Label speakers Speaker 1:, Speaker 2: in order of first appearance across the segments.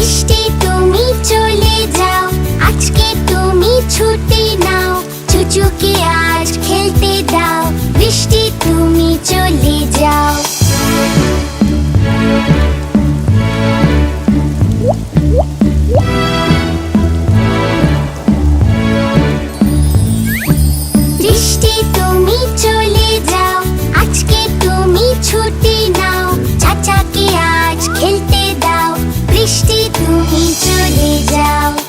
Speaker 1: বৃষ্টি তুমি চলে যাও, আজকে তুমি ছুটি নাও, চুচুকে আজ খেলতে দাও, বৃষ্টি তুমি চলে যাও। বৃষ্টি তুমি চলে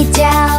Speaker 1: життя.